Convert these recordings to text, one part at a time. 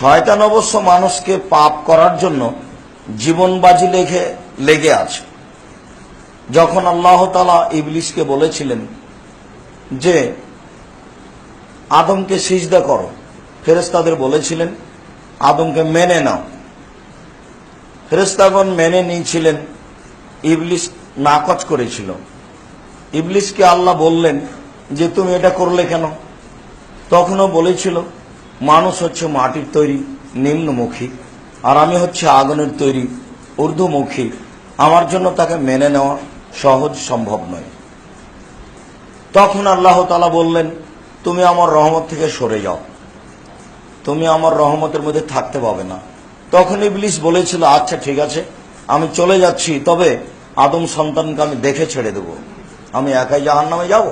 শয়তান অবশ্য মানুষকে পাপ করার জন্য জীবনবাজি লেগে লেগে আছে। যখন আল্লাহ তালা ইবলিশকে বলেছিলেন যে, আদমকে সিজদা করো ফেরেস্তাদের বলেছিলেন, আদমকে মেনে নাও। ফেরেস্তাগণ মেনে নিয়েছিলেন ইবলিশ নাকচ করেছিল। ইবলিশকে আল্লাহ বললেন যে, তুমি এটা করলে কেন? তখনও বলেছিল মানুষ হচ্ছে মাটির তৈরি নিম্নমুখী, আর আমি হচ্ছে আগুনের তৈরি ঊর্ধ্বমুখী। আমার জন্য তাকে মেনে নেওয়া সহজ সম্ভব নয়। তখন আল্লাহ তালা বললেন, তুমি আমার রহমত থেকে সরে যাও। তুমি আমার রহমতের মধ্যে থাকতে পাবে না। তখন ইবলিশ বলেছিল আচ্ছা ঠিক আছে, আমি চলে যাচ্ছি, তবে আদম সন্তানকে আমি দেখে ছেড়ে দেব। আমি একাই জাহান নামে যাব?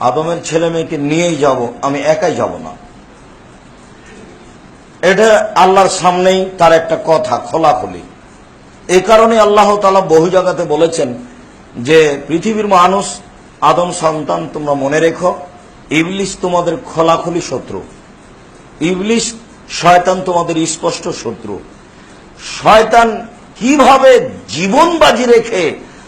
আদমের ছেলে মেয়েকে নিয়েই যাব, আমি একাই যাব না। এটা আল্লাহর সামনেই তার একটা কথা, খোলাখুলি। এই কারণে আল্লাহ তালা বহু জায়গাতে বলেছেন যে, পৃথিবীর মানুষ, আদম সন্তান তোমরা মনে রেখো ইবলিশ তোমাদের খোলাখুলি শত্রু। ইবলিশ শয়তান তোমাদের স্পষ্ট শত্রু। শয়তান কীভাবে জীবন বাজি রেখে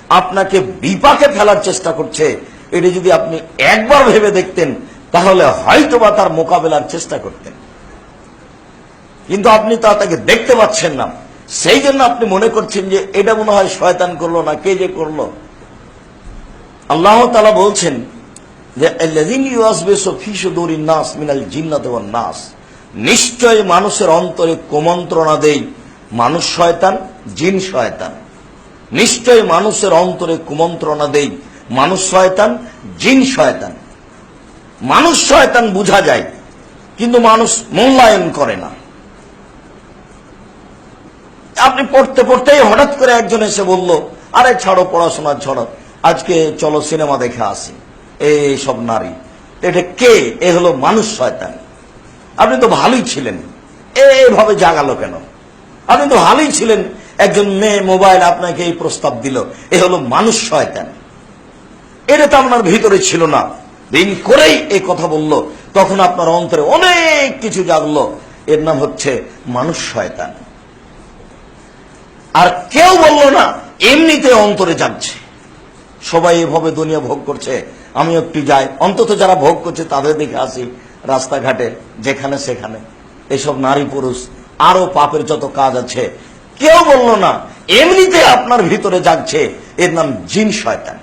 আপনাকে বিপাকে ফেলার চেষ্টা করছে এটি যদি আপনি একবার ভেবে দেখতেন, তাহলে হয়তো বা তার মোকাবেলার চেষ্টা করতেন। কিন্তু আপনি তা তাকে দেখতে পাচ্ছেন না। সেই জন্য আপনি মনে করছেন যে এটা মনে হয় শয়তান করল না, কে যে করল। আল্লাহ তালা বলছেন নিশ্চয় মানুষের অন্তরে কুমন্ত্রণা দেই, মানুষ শয়তান, জিন শয়তান। নিশ্চয় মানুষের অন্তরে কুমন্ত্রণা দেয় মানুষ শয়তান, জিন শয়তান। মানুষ শয়তান বোঝা যায়, কিন্তু মানুষ মূল্যায়ন করে না। আপনি পড়তে পড়তেই হঠাৎ করে একজন এসে বলল, আরে ছাড়ো, পড়াশোনা ছাড়ো আজকে চলো সিনেমা দেখে আসি। এই সব নারী। এটা কে? এ হলো মানুষ শয়তান। আপনি তো ভালোই ছিলেন। এভাবে জাগালো কেন? আপনি তো ভালোই ছিলেন। একজন মেয়ে মোবাইল আপনাকে এই প্রস্তাব দিল, এ হলো মানুষ শয়তান। এটা তো আপনার ভিতরে ছিল না। দিন করেই এই কথা বলল। তখন আপনার অন্তরে অনেক কিছু জাগলো। এর নাম হচ্ছে মানুষ শয়তান। আর কেউ বলল না, এমনিতে অন্তরে যাচ্ছে সবাই এভাবে দুনিয়া ভোগ করছে। আমি একটু যাই। অন্তত যারা ভোগ করছে, তাদের দেখে আসি রাস্তাঘাটে, যেখানে সেখানে। এসব নারী পুরুষ আরও পাপের যত কাজ আছে। কেউ বলল না, এমনিতে আপনার ভিতরে জাগছে। এর নাম জিন শয়তান।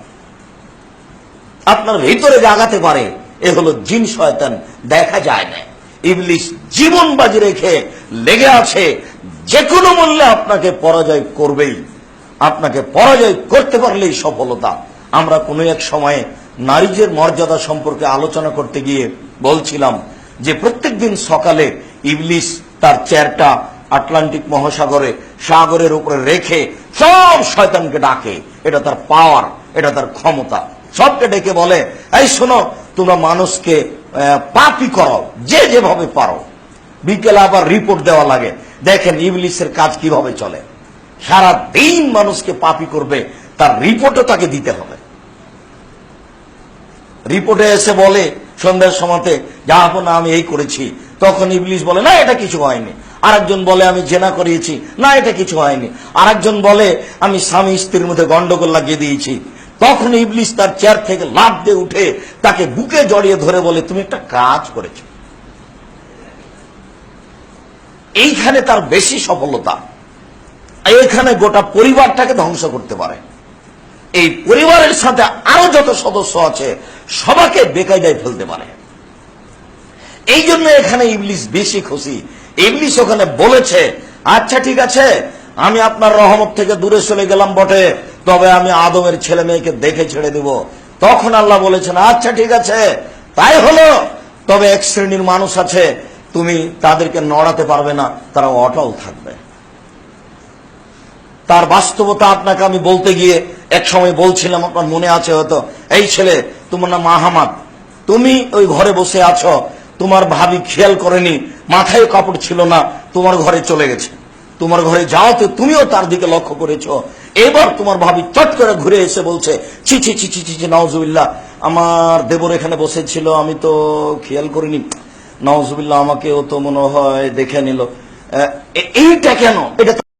আপনার ভিতরে জাগাতে পারে, এ হলো জিন শয়তান, দেখা যায় না। ইবলিশ জীবন বাজি রেখে লেগে আছে যে কোনো মূল্যে আপনাকে পরাজয় করবেই। আপনাকে পরাজয় করতে পারলেই সফলতা। আমরা কোনো এক সময়ে নারীদের মর্যাদা সম্পর্কে আলোচনা করতে গিয়ে বলছিলাম যে প্রত্যেক দিন সকালে ইবলিশ তার চেয়ারটা আটলান্টিক মহাসাগরে, সাগরের উপরে রেখে সব শয়তানকে ডাকে। এটা তার পাওয়ার এটা তার ক্ষমতা। সবকে ডেকে বলে, এই শোনো, তোমরা মানুষকে পাপি করো, যে যেভাবে পারো। বিকেলে আবার রিপোর্ট দেওয়া লাগে। দেখেন ইবলিসের কাজ কীভাবে চলে। সারা দিন মানুষকে পাপি করবে, তার রিপোর্টও তাকে দিতে হবে। রিপোর্টে এসে বলে সন্ধ্যার সময়তে না, আমি এই করেছি। তখন ইবলিশ বলে, না, এটা কিছু হয়নি। আরেকজন বলে, আমি জেনা করিয়েছি। না, এটা কিছু হয়নি। আরেকজন বলে, আমি স্বামী স্ত্রীর মধ্যে গন্ডগোল লাগিয়ে দিয়েছি। তখন ইবলিশ তার চেয়ার থেকে লাভ দিয়ে উঠে তাকে বুকে জড়িয়ে ধরে বলে, তুমি একটা কাজ করেছ। এইখানে তার বেশি সফলতা। এইখানে গোটা পরিবারটাকে ধ্বংস করতে পারে। এই পরিবারের সাথে আরও যত সদস্য আছে, সবাকে বেকায়দায় ফেলতে পারে। এই জন্য এখানে ইবলিশ বেশি খুশি। ইবলিশ ওখানে বলেছে আচ্ছা ঠিক আছে, আমি আপনার রহমত থেকে দূরে চলে গেলাম বটে। তবে আমি আদমের ছেলে মেয়েকে দেখে ছেড়ে দিব। তখন আল্লাহ বলেছেন আচ্ছা ঠিক আছে, তাই হলো। তবে এক শ্রেণির মানুষ আছে, তুমি তাদেরকে নড়াতে পারবে না, তারা অটল থাকবে। তার বাস্তবতা আপনাকে আমি বলতে গিয়ে এক সময় বলছিলাম, আপনার মনে আছে হয়তো, এই ছেলে, তোমার নাম আহমাদ তুমি ওই ঘরে বসে আছো, তোমার ভাবি খেয়াল করেনি, মাথায় কাপড় ছিল না, তোমার ঘরে চলে গেছে। তোমার ঘরে যাওয়াতে তুমিও তার দিকে লক্ষ্য করেছ। এবার তোমার ভাবি চট করে ঘুরে এসে বলছে, ছি ছি ছি ছি আমার দেবর এখানে বসেছিল, আমি তো খেয়াল করিনি। নওয়াজ আমাকে ও তো মনে হয় দেখে নিল। এইটা কেন? এটা